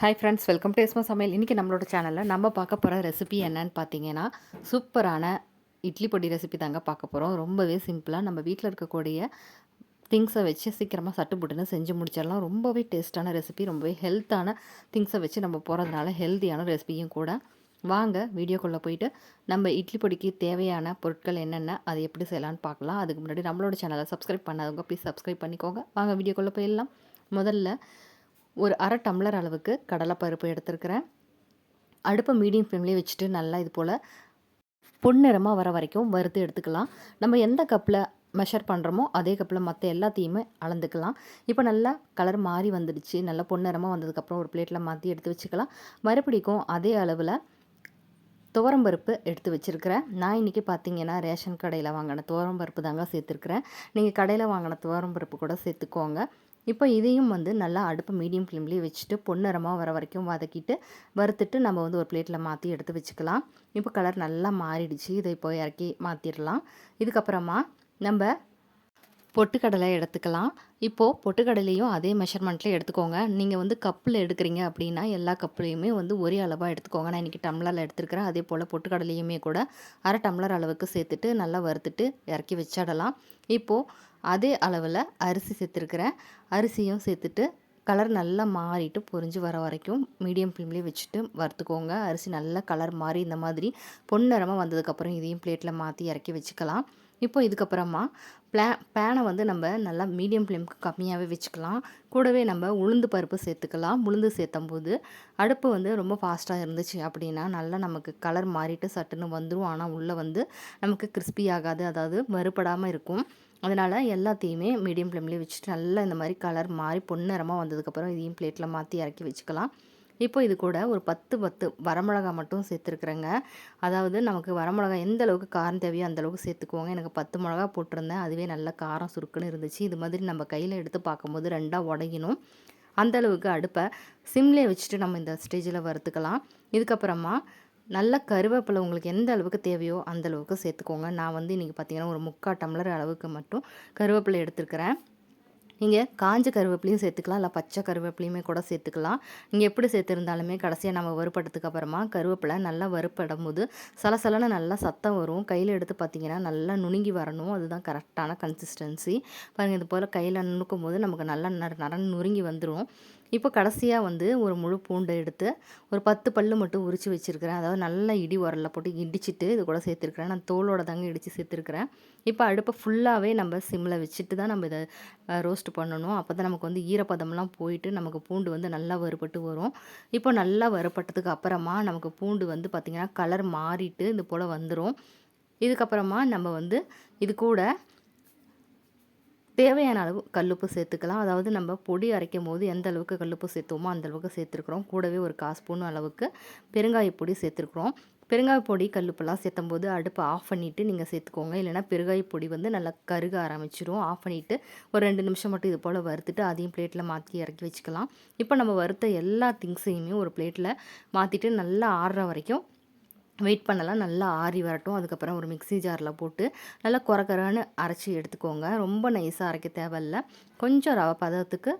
Hi friends welcome to Esma சமையல் இன்றைக்கி நம்மளோட சேனலில் நம்ம பார்க்க போகிற ரெசிபி என்னன்னு பார்த்தீங்கன்னா சூப்பரான இட்லி பொடி ரெசிபி தாங்க பார்க்க போகிறோம் ரொம்பவே சிம்பிளாக நம்ம வீட்டில் இருக்கக்கூடிய திங்ஸை வச்சு சீக்கிரமாக சட்டு புட்டுன்னு செஞ்சு முடிச்சிடலாம். ரொம்பவே டேஸ்ட்டான ரெசிபி ரொம்பவே ஹெல்த்தான திங்ஸை வச்சு நம்ம போகிறதுனால ஹெல்த்தியான ரெசிபியும் கூட. வாங்க வீடியோக்குள்ளே போயிட்டு நம்ம இட்லி பொடிக்கு தேவையான பொருட்கள் என்னென்ன அதை எப்படி செய்யலான்னு பார்க்கலாம். அதுக்கு முன்னாடி நம்மளோட சேனலை சப்ஸ்கிரைப் பண்ணாதவங்க ப்ளீஸ் சப்ஸ்கிரைப் பண்ணிக்கோங்க. வாங்க வீடியோக்குள்ளே போயிடலாம். முதல்ல ஒரு அரை டம்ளர் அளவுக்கு கடலைப்பருப்பு எடுத்துருக்கிறேன். அடுப்பை மீடியம் ஃப்ளேம்லேயே வச்சுட்டு நல்லா இது போல் பொன்னிறமாக வர வரைக்கும் வறுத்து எடுத்துக்கலாம். நம்ம எந்த கப்பில் மெஷர் பண்ணுறோமோ அதே கப்பில் மற்ற எல்லாத்தையுமே அளந்துக்கலாம். இப்போ நல்லா கலர் மாறி வந்துடுச்சு. நல்லா பொன்னிறமாக வந்ததுக்கப்புறம் ஒரு பிளேட்டில் மாற்றி எடுத்து வச்சுக்கலாம். மறுபடிக்கும் அதே அளவில் துவரம்பருப்பு எடுத்து வச்சுருக்கிறேன். நான் இன்றைக்கி பார்த்தீங்கன்னா ரேஷன் கடையில் வாங்கின துவரம்பருப்பு தாங்க சேர்த்துருக்குறேன். நீங்கள் கடையில் வாங்கின துவரம்பருப்பு கூட சேர்த்துக்கோங்க. இப்போ இதையும் வந்து நல்லா அடுப்பு மீடியம் ஃப்ளேம்லேயே வச்சுட்டு பொன்னிறமாக வர வரைக்கும் வதக்கிட்டு வறுத்துட்டு நம்ம வந்து ஒரு பிளேட்டில் மாற்றி எடுத்து வச்சுக்கலாம். இப்போ கலர் நல்லா மாறிடுச்சு. இதை இப்போ இறக்கி மாற்றிடலாம் இதுக்கப்புறமா நம்ம பொட்டுக்கடலை எடுத்துக்கலாம். இப்போது பொட்டுக்கடலையும் அதே மெஷர்மெண்ட்டில் எடுத்துக்கோங்க. நீங்கள் வந்து கப்பில் எடுக்கிறீங்க அப்படின்னா எல்லா கப்புலையுமே வந்து ஒரே அளவாக எடுத்துக்கோங்க. நான் இன்றைக்கி டம்ளரில் எடுத்துருக்கிறேன். அதே போல் பொட்டுக்கடலையுமே கூட அரை டம்ளர் அளவுக்கு சேர்த்துட்டு நல்லா வறுத்துட்டு இறக்கி வச்சிடலாம். இப்போது அதே அளவில் அரிசி சேர்த்துருக்குறேன். அரிசியும் சேர்த்துட்டு கலர் நல்லா மாறிட்டு பொறிஞ்சு வர வரைக்கும் மீடியம் ஃப்ளேம்லேயே வச்சுட்டு வறுத்துக்கோங்க. அரிசி நல்லா கலர் மாறி இந்த மாதிரி பொன்னிறமாக வந்ததுக்கப்புறம் இதையும் பிளேட்டில் மாற்றி இறக்கி வச்சுக்கலாம். இப்போ இதுக்கப்புறமா ப்ளே பேனை வந்து நம்ம நல்லா மீடியம் ஃப்ளேமுக்கு கம்மியாகவே வச்சுக்கலாம். கூடவே நம்ம உளுந்து பருப்பு சேர்த்துக்கலாம். உளுந்து சேர்த்தும் போது அடுப்பு வந்து ரொம்ப ஃபாஸ்ட்டாக இருந்துச்சு அப்படின்னா நல்லா நமக்கு கலர் மாறிட்டு சட்டுன்னு வந்துடும் ஆனால் உள்ளே வந்து நமக்கு கிறிஸ்பி ஆகாது. அதாவது வறுபடாமல் இருக்கும். அதனால் எல்லாத்தையுமே மீடியம் ஃப்ளேம்லேயே வச்சுட்டு நல்லா இந்த மாதிரி கலர் மாறி பொன்னிறமாக வந்ததுக்கப்புறம் இதையும் பிளேட்டில் மாற்றி இறக்கி வச்சுக்கலாம். இப்போ இது கூட ஒரு பத்து பத்து வரமிளகா மட்டும் சேர்த்துருக்குறேங்க. அதாவது நமக்கு வரமிளகா எந்த அளவுக்கு காரம் தேவையோ அந்தளவுக்கு சேர்த்துக்குவோங்க. எனக்கு பத்து மிளகா போட்டிருந்தேன். அதுவே நல்ல காரம் சுருக்குன்னு இருந்துச்சு. இது மாதிரி நம்ம கையில் எடுத்து பார்க்கும்போது ரெண்டாக உடையணும். அந்தளவுக்கு அடுப்பை சிம்லே வச்சுட்டு நம்ம இந்த ஸ்டேஜில் வறுத்துக்கலாம். இதுக்கப்புறமா நல்ல கருவேப்பிலை உங்களுக்கு எந்த அளவுக்கு தேவையோ அந்த அளவுக்கு சேர்த்துக்கோங்க. நான் வந்து இன்றைக்கி பார்த்திங்கன்னா ஒரு முக்கால் டம்ளர் அளவுக்கு மட்டும் கருவேப்பிலை எடுத்துருக்கிறேன். நீங்கள் காஞ்ச கருவேப்பிலையும் சேர்த்துக்கலாம் இல்லை பச்சை கருவேப்பிலையுமே கூட சேர்த்துக்கலாம். நீங்கள் எப்படி சேர்த்துருந்தாலுமே கடைசியாக நம்ம வறுப்பட்டதுக்கு அப்புறமா கருவேப்பிலை நல்லா வறுப்படும் போது சலசலன்னு நல்லா சத்தம் வரும். கையில் எடுத்து பார்த்தீங்கன்னா நல்லா நுணுங்கி வரணும். அதுதான் கரெக்டான கன்சிஸ்டன்சி பாருங்கள் இது போல் கையில் நுணுக்கும் போது நமக்கு நல்லா நர நரன் நுறுங்கி வந்துடும் இப்போ கடைசியாக வந்து ஒரு முழு பூண்டை எடுத்து ஒரு பத்து பல்லு மட்டும் உரித்து வச்சுருக்கிறேன். அதாவது நல்லா இடி உரலில் போட்டு இடிச்சிட்டு இது கூட சேர்த்துருக்குறேன். நான் தோலோட தாங்க இடித்து சேர்த்துருக்குறேன். இப்போ அடுப்பை ஃபுல்லாகவே நம்ம சிம்மில் வச்சுட்டு தான் நம்ம இதை ரோஸ்ட் பண்ணணும். அப்போ தான் நமக்கு வந்து ஈரப்பதம்லாம் போயிட்டு நமக்கு பூண்டு வந்து நல்லா வறுபட்டு வரும். இப்போ நல்லா வறுபட்டதுக்கு அப்புறமா நமக்கு பூண்டு வந்து பார்த்திங்கன்னா கலர் மாறிட்டு இது போல் வந்துடும் இதுக்கப்புறமா நம்ம வந்து இது கூட தேவையான அளவு கல்லுப்பு சேர்த்துக்கலாம். அதாவது நம்ம பொடி அரைக்கும் போது எந்த அளவுக்கு கல்லுப்பு சேர்த்தோமோ அந்த அளவுக்கு சேர்த்துருக்குறோம். கூடவே ஒரு கால் ஸ்பூன் அளவுக்கு பெருங்காய பொடி சேர்த்துருக்குறோம். பெருங்காய பொடி கல்லுப்பெல்லாம் சேர்த்தும் போது அடுப்பை ஆஃப் பண்ணிவிட்டு நீங்கள் சேர்த்துக்கோங்க. இல்லைனா பெருங்காய பொடி வந்து நல்லா கருக ஆரம்பிச்சிடும் ஆஃப் பண்ணிவிட்டு ஒரு ரெண்டு நிமிஷம் மட்டும் இது போல் வறுத்துட்டு அதையும் பிளேட்டில் மாற்றி இறக்கி வச்சுக்கலாம். இப்போ நம்ம வறுத்த எல்லா திங்ஸையுமே ஒரு பிளேட்டில் மாற்றிட்டு நல்லா ஆடுற வரைக்கும் வெயிட் பண்ணலாம். நல்லா ஆறி வரட்டும். அதுக்கப்புறம் ஒரு மிக்சி ஜாரில் போட்டு நல்லா குறக்கறான்னு அரைச்சி எடுத்துக்கோங்க. ரொம்ப நைஸாக அரைக்க தேவையில்ல. கொஞ்சம் ரவை பதத்துக்கு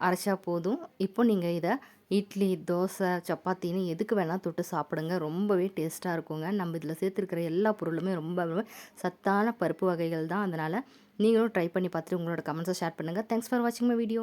அரைச்சா போதும். இப்போ நீங்கள் இதை இட்லி தோசை சப்பாத்தின்னு எதுக்கு வேணால் தொட்டு சாப்பிடுங்க. ரொம்பவே டேஸ்ட்டாக இருக்குங்க. நம்ம இதில் சேர்த்துருக்கிற எல்லா பொருளுமே ரொம்ப சத்தான பருப்பு வகைகள் தான். அதனால் நீங்களும் ட்ரை பண்ணி பார்த்துட்டு உங்களோட கமெண்ட்ஸை ஷேர் பண்ணுங்கள் தேங்க்ஸ் ஃபார் வாட்சிங் மை வீடியோ